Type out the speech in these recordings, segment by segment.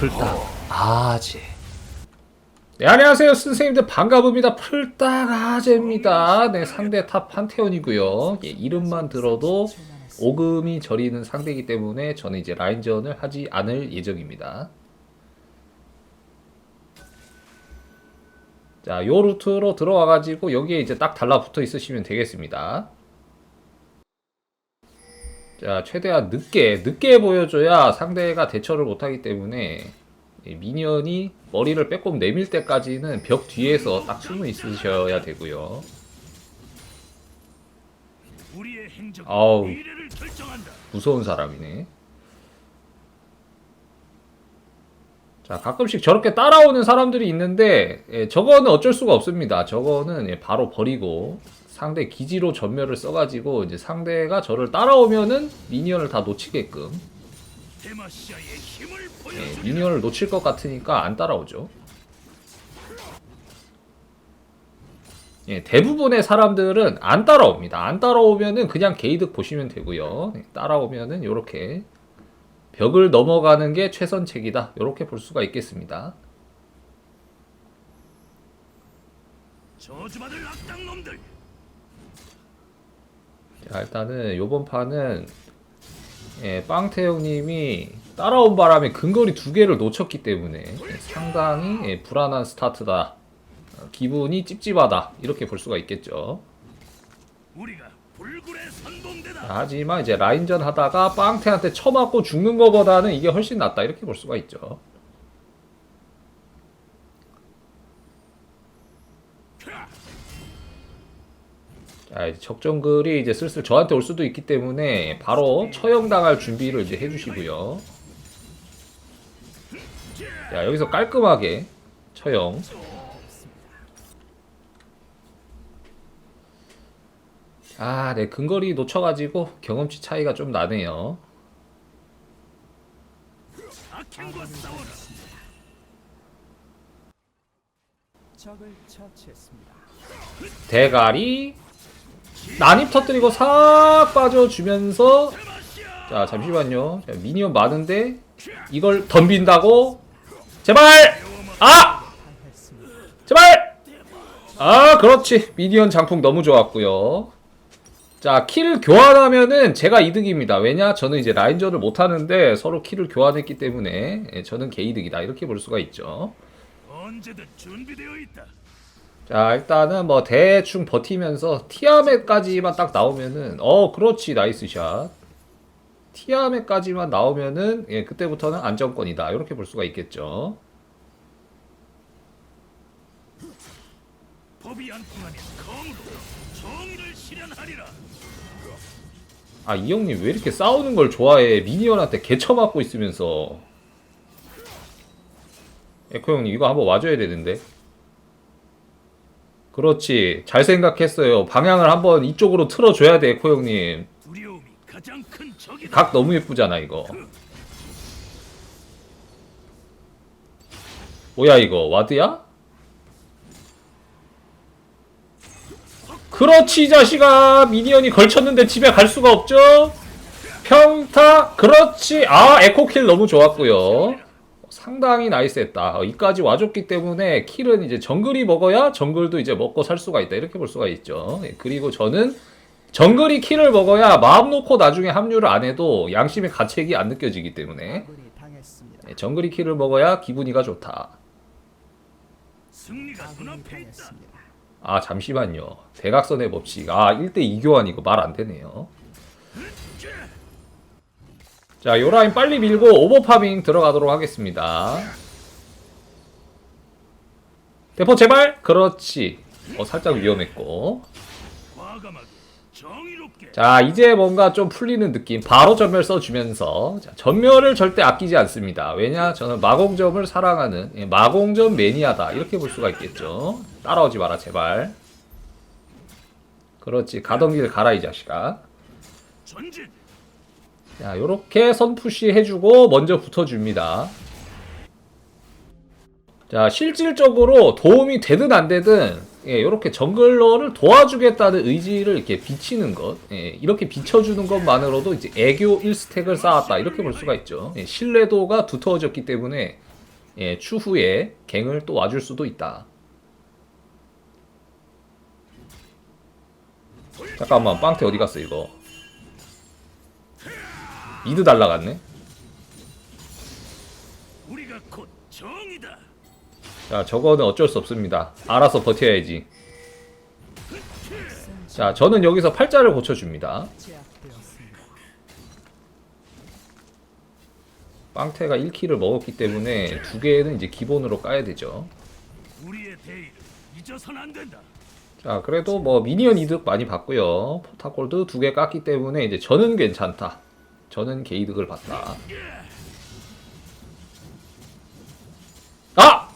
풀딱 아재. 네 안녕하세요. 선생님들 반가웁니다. 풀딱 아재입니다. 네 상대 탑 판테온이고요. 예, 이름만 들어도 오금이 저리는 상대이기 때문에 저는 이제 라인전을 하지 않을 예정입니다. 자, 요 루트로 들어와가지고 여기에 이제 딱 달라붙어 있으시면 되겠습니다. 자, 최대한 늦게, 늦게 보여줘야 상대가 대처를 못하기 때문에 이 미니언이 머리를 빼꼼 내밀 때까지는 벽 뒤에서 딱 숨어 있으셔야 되고요. 아우. 무서운 사람이네. 자, 가끔씩 저렇게 따라오는 사람들이 있는데, 예, 저거는 어쩔 수가 없습니다. 저거는 예, 바로 버리고, 상대 기지로 전멸을 써가지고, 이제 상대가 저를 따라오면은 미니언을 다 놓치게끔, 보여주리. 미니언을 놓칠 것 같으니까 안 따라오죠. 예, 대부분의 사람들은 안 따라옵니다. 안 따라오면은 그냥 게이득 보시면 되고요. 예, 따라오면은 요렇게 벽을 넘어가는 게 최선책이다. 요렇게 볼 수가 있겠습니다. 저주받을 악당 놈들. 자, 일단은 요번 판은 예, 빵태형님이 따라온 바람에 근거리 두 개를 놓쳤기 때문에 예, 상당히 예, 불안한 스타트다. 어, 기분이 찝찝하다. 이렇게 볼 수가 있겠죠. 자, 하지만 이제 라인전 하다가 빵태한테 쳐맞고 죽는 것보다는 이게 훨씬 낫다. 이렇게 볼 수가 있죠. 자, 이제 적정글이 이제 슬슬 저한테 올 수도 있기 때문에 바로 처형당할 준비를 이제 해주시고요. 자, 여기서 깔끔하게 처형. 아, 네, 근거리 놓쳐가지고 경험치 차이가 좀 나네요. 대가리 난입 터뜨리고 싹 빠져주면서. 자 잠시만요. 자, 미니언 많은데 이걸 덤빈다고? 제발! 아. 제발! 아 그렇지. 미니언 장풍 너무 좋았고요. 자킬 교환하면은 제가 이득입니다. 왜냐? 저는 이제 라인전을 못하는데 서로 킬을 교환했기 때문에 예, 저는 개이득이다. 이렇게 볼 수가 있죠. 언제든 준비되어 있다. 자 일단은 뭐 대충 버티면서 티아멧까지만 딱 나오면은 어 그렇지 나이스 샷. 티아멧까지만 나오면은 예 그때부터는 안정권이다. 이렇게 볼 수가 있겠죠. 실현하리라. 아이 형님 왜 이렇게 싸우는 걸 좋아해? 미니언한테 개쳐 맞고 있으면서. 에코 형님 이거 한번 와줘야 되는데 그렇지. 잘 생각했어요. 방향을 한번 이쪽으로 틀어줘야 돼 에코 형님. 두려움이 가장 큰 적이다. 각 너무 예쁘잖아 이거. 뭐야 이거? 와드야? 그렇지 이 자식아. 미니언이 걸쳤는데 집에 갈 수가 없죠? 평타? 그렇지. 아 에코킬 너무 좋았고요 상당히 나이스했다. 어, 이까지 와줬기 때문에 킬은 이제 정글이 먹어야 정글도 이제 먹고 살 수가 있다. 이렇게 볼 수가 있죠. 예, 그리고 저는 정글이 킬을 먹어야 마음 놓고 나중에 합류를 안 해도 양심의 가책이 안 느껴지기 때문에. 당했습니다. 예, 정글이 킬을 먹어야 기분이가 좋다. 승리가 아군이 눈앞에 있다. 당했습니다. 아 잠시만요. 대각선의 법칙. 아 1대 2 교환 이거 말 안 되네요 자 요 라인 빨리 밀고 오버파밍 들어가도록 하겠습니다. 대포 제발! 그렇지. 어 살짝 위험했고. 자 이제 뭔가 좀 풀리는 느낌. 바로 전멸 써주면서. 자, 전멸을 절대 아끼지 않습니다. 왜냐? 저는 마공점을 사랑하는 예, 마공점 매니아다. 이렇게 볼 수가 있겠죠. 따라오지 마라 제발. 그렇지. 가던 길 가라 이 자식아. 전진. 자 요렇게 선푸시 해주고 먼저 붙어줍니다 자 실질적으로 도움이 되든 안 되든 예, 이렇게 정글러를 도와주겠다는 의지를 이렇게 비치는 것, 예, 이렇게 비춰주는 것만으로도 이제 애교 1스택을 쌓았다 이렇게 볼 수가 있죠. 예, 신뢰도가 두터워졌기 때문에 예, 추후에 갱을 또 와줄 수도 있다. 잠깐만 빵태 어디 갔어 이거? 미드 달라갔네. 자, 저거는 어쩔 수 없습니다. 알아서 버텨야지. 자, 저는 여기서 팔자를 고쳐줍니다. 빵태가 1킬을 먹었기 때문에 두 개는 이제 기본으로 까야 되죠. 자, 그래도 뭐 미니언 이득 많이 봤고요. 포타골드 두 개 깠기 때문에 이제 저는 괜찮다. 저는 개이득을 봤다. 아!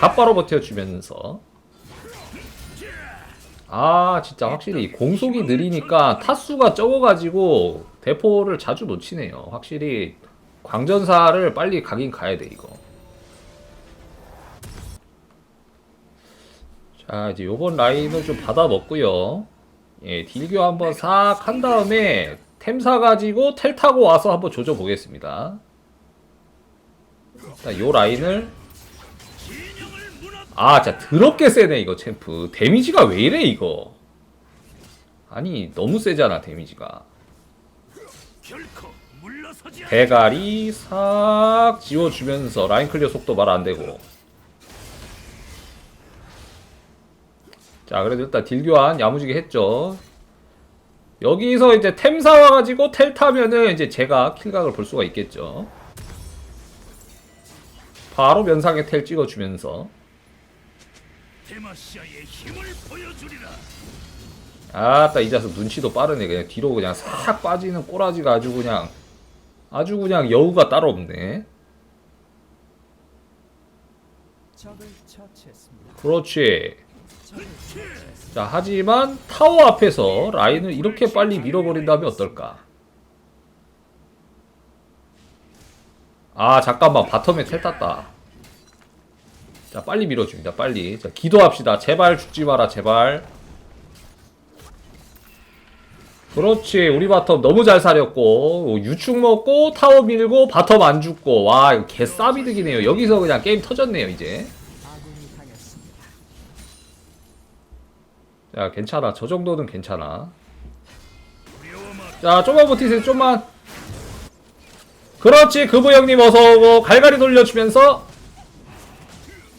갓바로 버텨주면서 아 진짜 확실히 공속이 느리니까 타수가 적어가지고 대포를 자주 놓치네요. 확실히 광전사를 빨리 가긴 가야 돼 이거. 자 이제 요번 라인을 좀 받아 먹고요. 예 딜교 한번 싹 한 다음에 템 사 가지고 텔 타고 와서 한번 조져 보겠습니다. 요 라인을 아, 진짜 더럽게 세네 이거 챔프. 데미지가 왜 이래 이거? 아니 너무 세잖아 데미지가. 대가리 싹 지워주면서 라인 클리어 속도 말 안 되고. 자, 그래도 일단 딜 교환 야무지게 했죠. 여기서 이제 템 사와가지고 텔 타면은 이제 제가 킬각을 볼 수가 있겠죠. 바로 면상에 텔 찍어주면서. 아따 이 자식 눈치도 빠르네 그냥 뒤로 그냥 싹 빠지는 꼬라지가 아주 그냥 아주 그냥 여우가 따로 없네. 그렇지. 자 하지만 타워 앞에서 라인을 이렇게 빨리 밀어버린다면 어떨까? 아 잠깐만. 바텀에 텔 탔다. 자 빨리 밀어줍니다. 빨리. 자 기도합시다. 제발 죽지 마라. 제발. 그렇지. 우리 바텀 너무 잘 사렸고 유충 먹고 타워 밀고 바텀 안 죽고. 와 이거 개싸비득이네요. 여기서 그냥 게임 터졌네요 이제 아군이 당했습니다. 자 괜찮아. 저 정도는 괜찮아. 자 좀만 버티세요 좀만. 그렇지 그부 형님 어서오고 갈갈이 돌려주면서.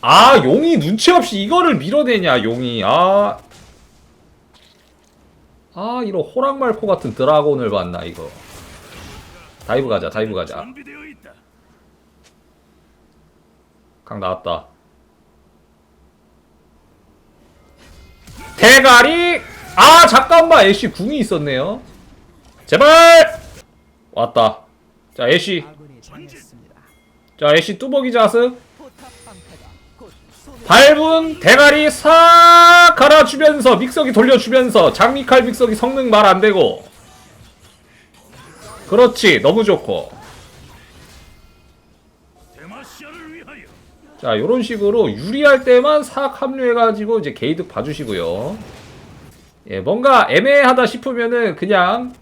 아 용이 눈치 없이 이거를 밀어내냐 용이. 아. 아, 이런 호랑말코 같은 드라곤을 봤나 이거. 다이브 가자 다이브 가자. 강 나왔다 대가리. 아 잠깐만. 애쉬 궁이 있었네요. 제발! 왔다. 자 애쉬. 자 애쉬 뚜벅이 손에 밟은 대가리 싹 갈아주면서 믹서기 돌려주면서 장미칼 믹서기 성능 말 안되고. 그렇지. 너무 좋고 자 요런 식으로 유리할 때만 싹 합류해가지고 이제 게이득 봐주시고요. 예 뭔가 애매하다 싶으면은 그냥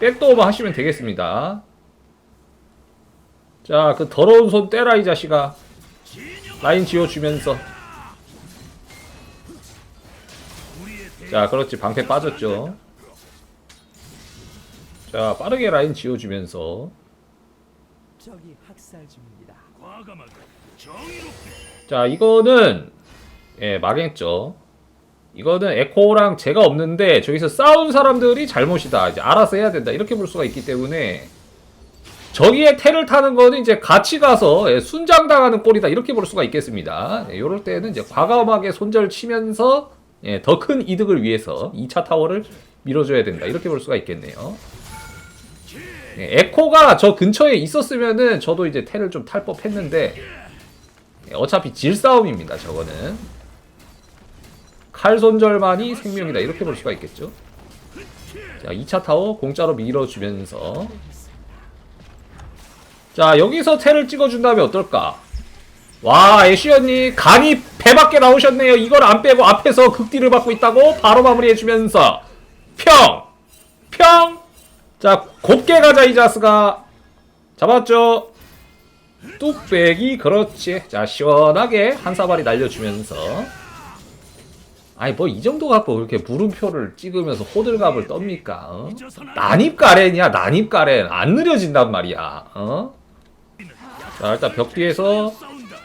백도어만 하시면 되겠습니다. 자 그 더러운 손 떼라 이 자식아. 라인 지워주면서. 자 그렇지. 방패 빠졌죠. 자 빠르게 라인 지워주면서. 적이 학살 중입니다. 과감하게 자 이거는 예 망했죠. 이거는 에코랑 제가 없는데 저기서 싸운 사람들이 잘못이다. 이제 알아서 해야 된다. 이렇게 볼 수가 있기 때문에 저기에 테를 타는 거는 이제 같이 가서 예, 순장당하는 꼴이다. 이렇게 볼 수가 있겠습니다. 예, 이럴 때는 이제 과감하게 손절 치면서 예, 더 큰 이득을 위해서 2차 타워를 밀어줘야 된다. 이렇게 볼 수가 있겠네요. 예, 에코가 저 근처에 있었으면은 저도 이제 테를 좀 탈 법했는데 예, 어차피 질 싸움입니다. 저거는 칼 손절만이 생명이다 이렇게 볼 수가 있겠죠. 자 2차 타워 공짜로 밀어주면서 자 여기서 테를 찍어준다면 어떨까? 와 애쉬 언니 간이 배밖에 나오셨네요. 이걸 안 빼고 앞에서 극딜을 받고 있다고 바로 마무리해주면서 평! 평! 자, 곱게 가자, 이자스가. 잡았죠? 뚝배기, 그렇지. 자, 시원하게 한 사발이 날려주면서. 아니, 뭐, 이 정도 갖고 그렇게 물음표를 찍으면서 호들갑을 떱니까? 어? 난입가렌이야, 난입가렌. 안 느려진단 말이야. 어? 자, 일단 벽 뒤에서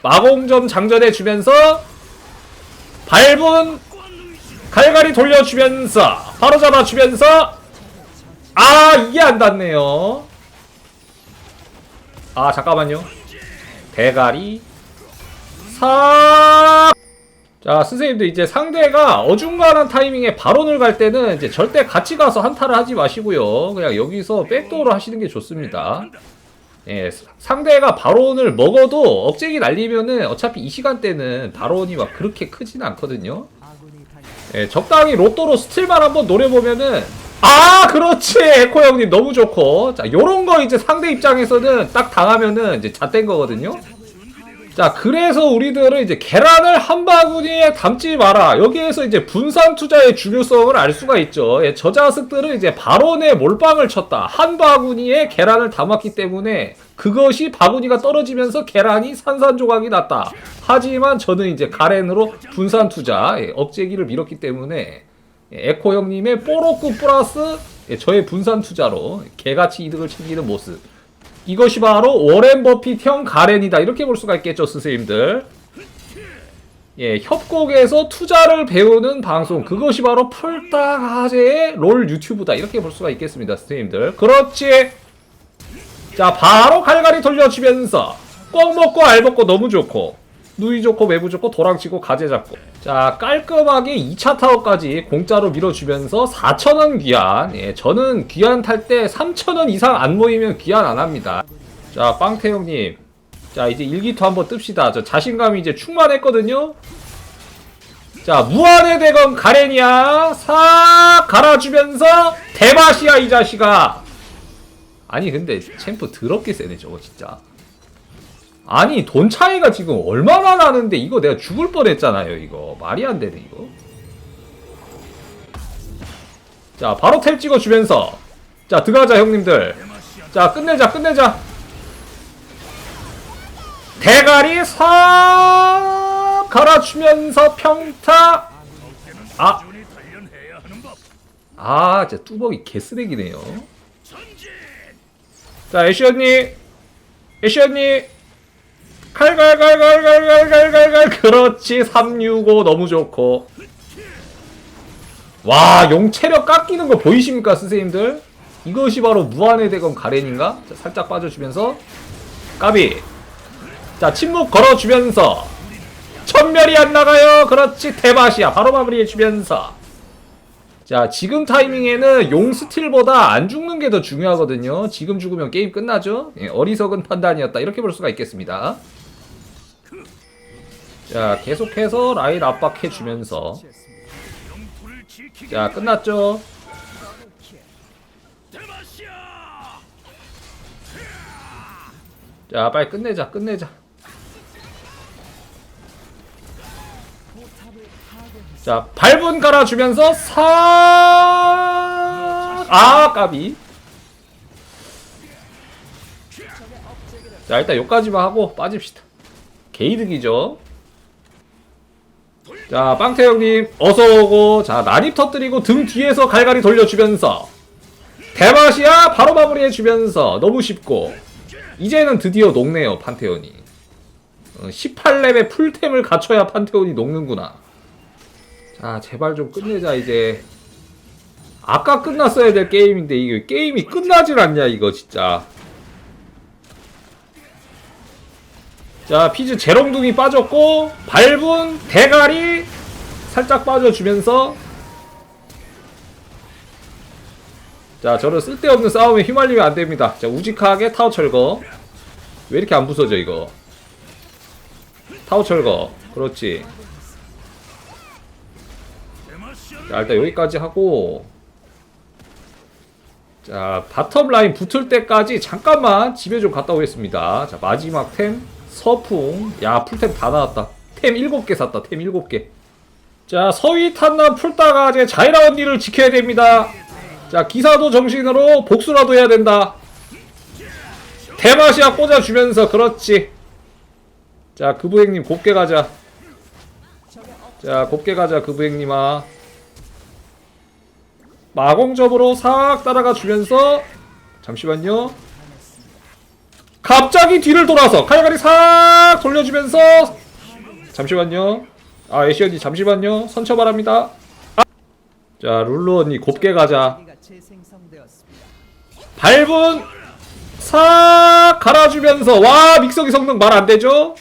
마공점 장전해주면서 밟은 갈갈이 돌려주면서 바로 잡아주면서 아 이게 안 닿네요 아 잠깐만요 대가리 사... 자 선생님들 이제 상대가 어중간한 타이밍에 발언을 갈 때는 이제 절대 같이 가서 한타를 하지 마시고요. 그냥 여기서 백도어를 하시는 게 좋습니다. 예, 상대가 바론을 먹어도 억제기 날리면은 어차피 이 시간대는 바론이 막 그렇게 크지는 않거든요. 예, 적당히 로또로 스틸만 한번 노려보면은 아 그렇지. 에코 형님 너무 좋고. 자 요런 거 이제 상대 입장에서는 딱 당하면은 이제 잣된 거거든요. 자 그래서 우리들은 이제 계란을 한 바구니에 담지 마라. 여기에서 이제 분산 투자의 중요성을 알 수가 있죠. 예, 저 자식들은 이제 발언에 몰빵을 쳤다. 한 바구니에 계란을 담았기 때문에 그것이 바구니가 떨어지면서 계란이 산산조각이 났다. 하지만 저는 이제 가렌으로 분산 투자 예, 억제기를 밀었기 때문에 예, 에코 형님의 뽀로꾸 플러스 예, 저의 분산 투자로 개같이 이득을 챙기는 모습. 이것이 바로 워렌 버핏 형 가렌이다. 이렇게 볼 수가 있겠죠 스승님들. 예 협곡에서 투자를 배우는 방송. 그것이 바로 풀다가제의 롤 유튜브다. 이렇게 볼 수가 있겠습니다 스승님들. 그렇지? 자 바로 갈갈이 돌려주면서 꽉 먹고 알 먹고 너무 좋고 누이 좋고 외부 좋고 도랑 치고 가재 잡고. 자 깔끔하게 2차 타워까지 공짜로 밀어주면서 4천원 귀환 예, 저는 귀환 탈때 3천원 이상 안 모이면 귀환 안 합니다. 자 빵태 형님. 자 이제 일기토 한번 뜹시다. 저 자신감이 이제 충만했거든요. 자 무한의 대검 가렌이야 싹 갈아주면서 대맛이야 이 자식아. 아니 근데 챔프 더럽게 세네 저거 진짜 아니 돈 차이가 지금 얼마나 나는데 이거 내가 죽을 뻔했잖아요 이거 말이 안 되네 이거 자 바로 텔 찍어주면서 자 들어가자 형님들 자 끝내자 끝내자 대가리 싹 갈아주면서 평타 아. 아, 진짜 뚜벅이 개쓰레기네요. 자, 애쉬 언니. 애쉬 언니. 칼갈갈갈갈갈갈갈갈. 그렇지. 365 너무 좋고. 와, 용 체력 깎이는 거 보이십니까, 선생님들? 이것이 바로 무한의 대검 가렌인가? 자, 살짝 빠져주면서. 까비. 자, 침묵 걸어주면서. 천멸이 안 나가요. 그렇지. 대맛이야. 바로 마무리해주면서. 자, 지금 타이밍에는 용 스틸보다 안 죽는 게 더 중요하거든요. 지금 죽으면 게임 끝나죠? 예, 어리석은 판단이었다. 이렇게 볼 수가 있겠습니다. 자, 계속해서 라인 압박해주면서. 자, 끝났죠? 자, 빨리 끝내자, 끝내자. 자, 발분 깔아주면서 사, 아, 까비. 자, 일단 여기까지만 하고 빠집시다. 게이득이죠. 자, 빵태 형님, 어서오고. 자, 난입 터뜨리고 등 뒤에서 갈갈이 돌려주면서. 대맛이야! 바로 마무리해주면서. 너무 쉽고. 이제는 드디어 녹네요, 판테온이. 18렙의 풀템을 갖춰야 판테온이 녹는구나. 자 제발 좀 끝내자 이제 아까 끝났어야 될 게임인데 이게 게임이 끝나질 않냐 이거 진짜 자 피즈 재롱둥이 빠졌고 밟은 대가리 살짝 빠져주면서. 자 저는 쓸데없는 싸움에 휘말리면 안됩니다. 자 우직하게 타워 철거. 왜 이렇게 안 부서져 이거? 타워 철거. 그렇지. 자 일단 여기까지 하고. 자 바텀 라인 붙을 때까지 잠깐만 집에 좀 갔다 오겠습니다. 자 마지막 템 서풍. 야 풀템 다 나왔다. 템 7개 샀다 템 7개. 자 서위 탄남 풀다가 이제 자이라 언니를 지켜야 됩니다. 자 기사도 정신으로 복수라도 해야 된다. 대마시아 꽂아주면서 그렇지. 자 그부행님 곱게 가자. 자 곱게 가자 그부행님아. 마공점으로 싹 따라가 주면서 잠시만요 갑자기 뒤를 돌아서 칼갈이 싹 돌려주면서 잠시만요 아 애쉬 언니 잠시만요 선처 바랍니다 아. 자 룰루 언니 곱게 가자. 밟은 싹 갈아주면서 와 믹서기 성능 말 안되죠?